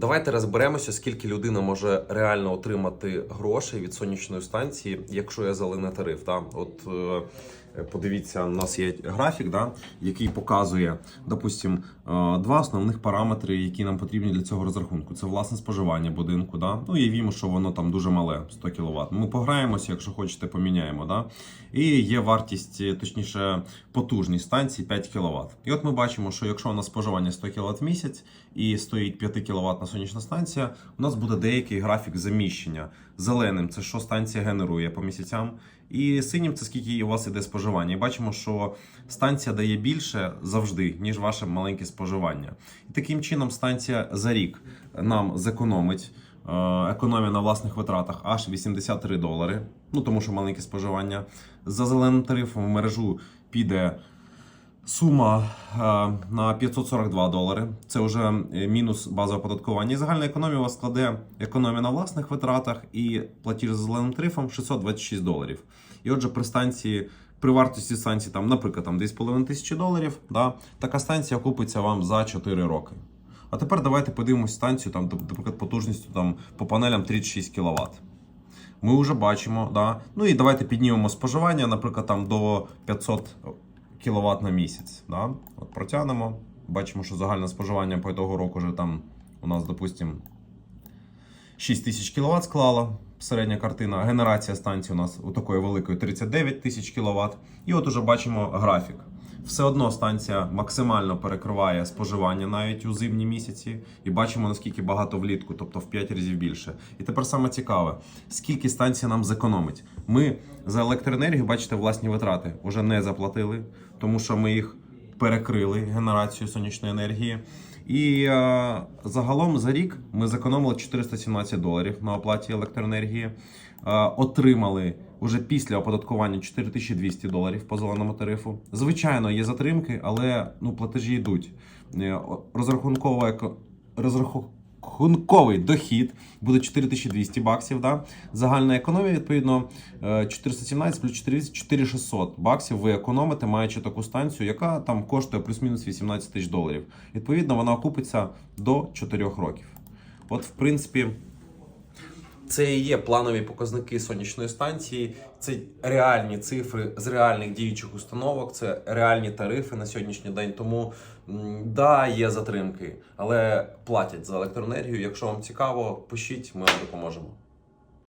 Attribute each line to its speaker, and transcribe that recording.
Speaker 1: Давайте розберемося, скільки людина може реально отримати грошей від сонячної станції, якщо є зелений тариф. Да? От е, подивіться, у нас є графік, да? який показує, допустим, е, два основних параметри, які нам потрібні для цього розрахунку. Це власне споживання будинку. Да? Ну, уявімо, що воно там дуже мале, 100 кВт. Ми пограємося, якщо хочете, поміняємо. Да? І є вартість, е, точніше, потужність станції 5 кВт. І от ми бачимо, що якщо у нас споживання 100 кВт в місяць і стоїть 5 кВт сонячна станція, у нас буде деякий графік заміщення. Зеленим це що станція генерує по місяцям, і синім це скільки у вас іде споживання. І бачимо, що станція дає більше завжди, ніж ваше маленьке споживання. І таким чином станція за рік нам зекономить. е, Економія на власних витратах аж 83 долари. Ну тому що маленьке споживання. За зеленим тарифом в мережу піде Сума е, на 542 долари. Це вже е, мінус базове оподаткування. І загальна економія у вас складе економія на власних витратах і платіж за зеленим тарифом 626 доларів. І отже, при станції, при вартості станції, там, наприклад, там 2,5 тисячі доларів, да, така станція окупиться вам за 4 роки. А тепер давайте подивимось станцію, там, наприклад, потужністю там, по панелям 36 кВт. Ми вже бачимо, да. Ну і давайте піднімемо споживання, наприклад, там до 500 кВт на місяць. Да? От протягнемо. Бачимо, що загальне споживання по того року вже там у нас, допустимо, 6 тисяч кВт склала. Середня картина. Генерація станції у нас у такої великої 39 тисяч кВт. І от уже бачимо графік. Все одно станція максимально перекриває споживання навіть у зимні місяці, і бачимо наскільки багато влітку, тобто в 5 разів більше. І тепер саме цікаве, скільки станція нам зекономить. Ми за електроенергію, бачите, власні витрати вже не заплатили, тому що ми їх перекрили генерацію сонячної енергії. І е, загалом за рік ми зекономили 417 доларів на оплаті електроенергії. Е, отримали уже після оподаткування 4200 доларів по зеленому тарифу. Звичайно, є затримки, але ну платежі йдуть. Е, о- Розрахункова розрахунковий дохід буде 4200 баксів. Да? Загальна економія, відповідно, е, 417 плюс 4600 баксів ви економите, маючи таку станцію, яка там коштує плюс-мінус 18 тисяч доларів. Відповідно, вона окупиться до 4 років. От, в принципі, це і є планові показники сонячної станції. Це реальні цифри з реальних діючих установок, це реальні тарифи на сьогоднішній день. Тому да, є затримки, але платять за електроенергію. Якщо вам цікаво, пишіть, ми вам допоможемо.